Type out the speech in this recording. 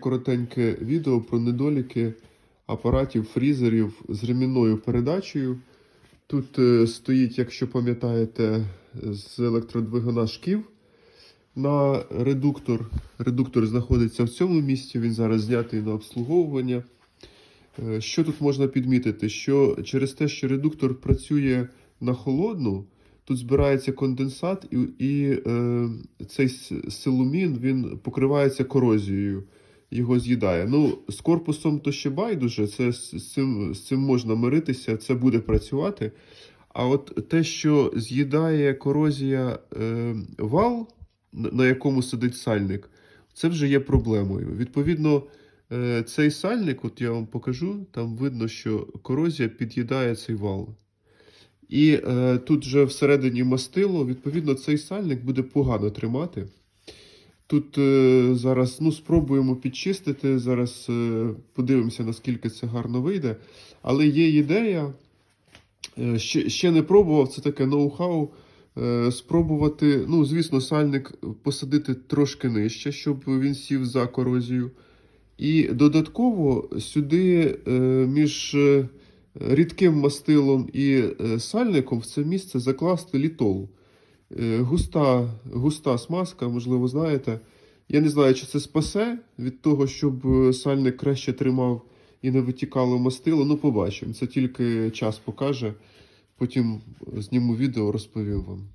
Коротеньке відео про недоліки апаратів фрізерів з ремінною передачею. Тут е, стоїть, якщо пам'ятаєте, з електродвигуна шків на редуктор. Редуктор знаходиться в цьому місці, він зараз знятий на обслуговування. Е, Що тут можна підмітити? Що через те, що редуктор працює на холодну, тут збирається конденсат, і, і е, цей силумін він покривається корозією, його з'їдає. Ну, з корпусом то ще байдуже, це, з, цим, з цим можна миритися, це буде працювати. А от те, що з'їдає корозія е, вал, на якому сидить сальник, це вже є проблемою. Відповідно, е, цей сальник, от я вам покажу, там видно, що корозія під'їдає цей вал. І е, тут вже всередині мастило, відповідно, цей сальник буде погано тримати. Тут е, зараз ну, спробуємо підчистити, зараз е, подивимося, наскільки це гарно вийде. Але є ідея, е, ще, ще не пробував, це таке ноу-хау. е, Спробувати, ну, звісно, сальник посадити трошки нижче, щоб він сів за корозію. І додатково сюди е, між е, рідким мастилом і е, сальником в це місце закласти літол. Е, Густа, густа смазка, можливо, знаєте. Я не знаю, чи це спасе від того, щоб е, сальник краще тримав і не витікало мастило. Ну, побачимо. Це тільки час покаже. Потім зніму відео, розповім вам.